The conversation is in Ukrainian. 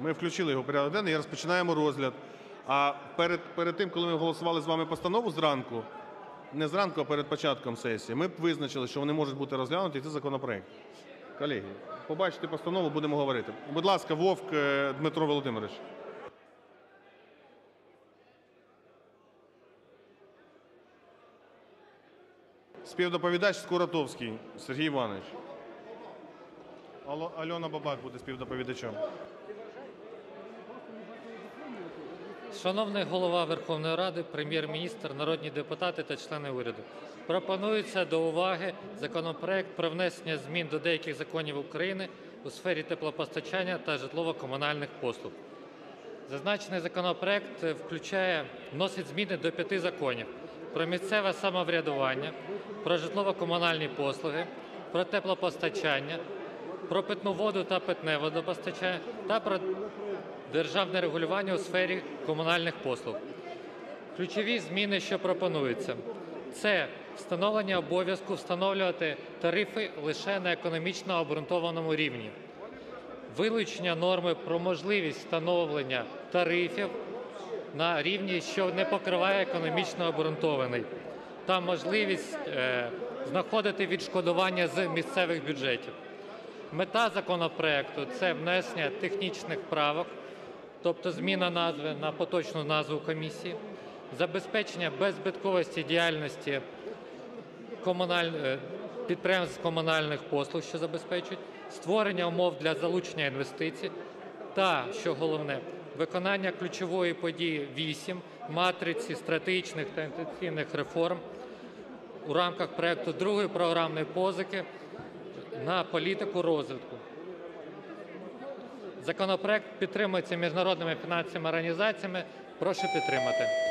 Ми включили його в порядок денний і розпочинаємо розгляд. А перед, перед тим, коли ми голосували з вами постанову зранку, не зранку, а перед початком сесії, ми б визначили, що вони можуть бути розглянуті, це законопроект. Колеги, побачите постанову, будемо говорити. Будь ласка, Вовк е, Дмитро Володимирович. Співдоповідач Скуратовський Сергій Іванович. Альона Бабак буде співдоповідачем. Шановний голова Верховної Ради, прем'єр-міністр, народні депутати та члени уряду. Пропонується до уваги законопроект про внесення змін до деяких законів України у сфері теплопостачання та житлово-комунальних послуг. Зазначений законопроект включає, вносить зміни до п'яти законів: про місцеве самоврядування, про житлово-комунальні послуги, про теплопостачання, про питну воду та питне водопостачання та про державне регулювання у сфері комунальних послуг. Ключові зміни, що пропонуються, це встановлення обов'язку встановлювати тарифи лише на економічно обґрунтованому рівні, вилучення норми про можливість встановлення тарифів на рівні, що не покриває економічно обґрунтований, та можливість е, знаходити відшкодування з місцевих бюджетів. Мета законопроекту це внесення технічних правок, тобто зміна назви на поточну назву комісії, забезпечення беззбитковості діяльності комуналь... е, підприємств комунальних послуг, що забезпечують, створення умов для залучення інвестицій та, що головне, виконання ключової події 8 матриці стратегічних та інтенсивних реформ у рамках проекту другої програмної позики на політику розвитку. Законопроект підтримується міжнародними фінансовими організаціями. Прошу підтримати.